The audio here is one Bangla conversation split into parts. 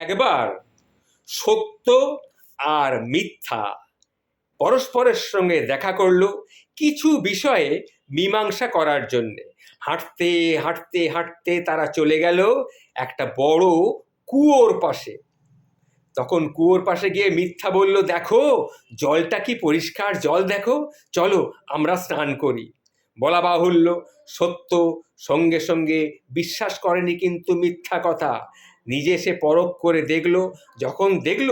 একবার সত্য আর মিথ্যা পরস্পরের সঙ্গে দেখা করল কিছু বিষয়ে মীমাংসা করার জন্যে। হাঁটতে হাঁটতে হাঁটতে তারা চলে গেল একটা বড় কুয়োর পাশে। তখন কুয়োর পাশে গিয়ে মিথ্যা বলল, দেখো, জলটা কি পরিষ্কার? জল দেখো, চলো আমরা স্নান করি। বলা বাহুল্য, সত্য সঙ্গে সঙ্গে বিশ্বাস করেনি কিন্তু মিথ্যা কথা। নিজে সে পরখ করে দেখল। যখন দেখল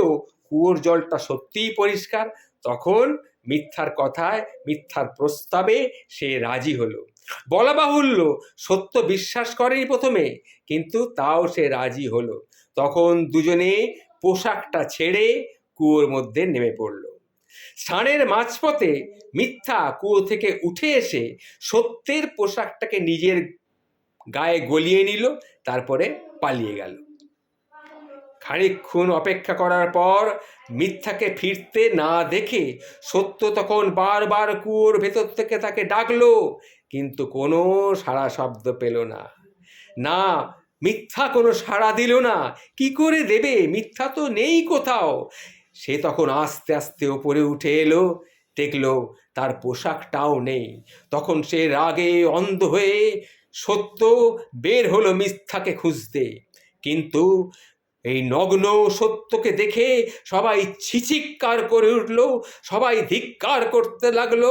কুয়োর জলটা সত্যিই পরিষ্কার, তখন মিথ্যার কথায়, মিথ্যার প্রস্তাবে সে রাজি হলো। বলা বাহুল্য, সত্য বিশ্বাস করেনি প্রথমে, কিন্তু তাও সে রাজি হলো। তখন দুজনে পোশাকটা ছেড়ে কুয়োর মধ্যে নেমে পড়ল। স্নানের মাঝপথে মিথ্যা কুয়ো থেকে উঠে এসে সত্যের পোশাকটাকে নিজের গায়ে গলিয়ে নিল, তারপরে পালিয়ে গেল। খানিকক্ষণ অপেক্ষা করার পর মিথ্যাকে ফিরতে না দেখে সত্য তখন বারবার কুয়োর ভেতর থেকে তাকে ডাকলো, কিন্তু কোনো সাড়া শব্দ পেল না। না, মিথ্যা কোনো সাড়া দিল না। কি করে দেবে? মিথ্যা তো নেই কোথাও। সে তখন আস্তে আস্তে ওপরে উঠে এলো, দেখল তার পোশাকটাও নেই। তখন সে রাগে অন্ধ হয়ে সত্য বের হলো মিথ্যাকে খুঁজতে। কিন্তু এই নগ্ন সত্যকে দেখে সবাই ছিচিক্কার করে উঠল, সবাই ধিক্কার করতে লাগল,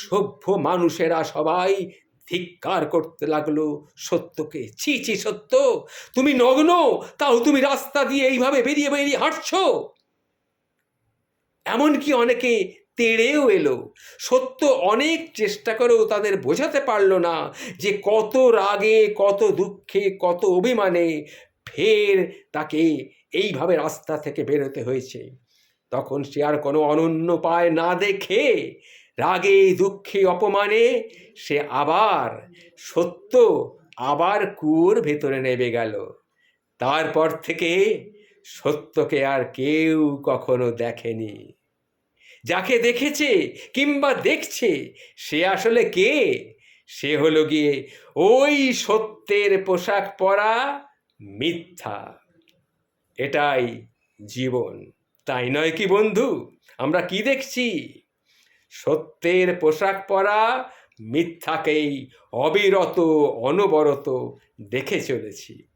সভ্য মানুষেরা সবাই ধিক্কার করতে লাগল, সত্যকে, ছি ছি, সত্য, তুমি নগ্ন, তাও তুমি রাস্তা দিয়ে এইভাবে বেরিয়ে বেরিয়ে হাঁটছো। এমনকি অনেকে তেড়েও এলো, সত্য অনেক চেষ্টা করেও তাদের বোঝাতে পারল না যে কত রাগে, কত দুঃখে, কত অভিমানে ফের তাকে এইভাবে রাস্তা থেকে বেরোতে হয়েছে। তখন সে আর কোনো অনন্য পায় না দেখে রাগে, দুঃখে, অপমানে সে আবার সত্য, আবার কুয়োর ভেতরে নেমে গেল। তারপর থেকে সত্যকে আর কেউ কখনো দেখেনি। যাকে দেখেছে কিংবা দেখছে সে আসলে কে? সে হলো গিয়ে ওই সত্যের পোশাক পরা মিথ্যা। এটাই জীবন। তাই নয় কি বন্ধু? আমরা কি দেখছি? সত্যের পোশাক পরা মিথ্যাকেই অবিরত, অনবরত দেখে চলেছি।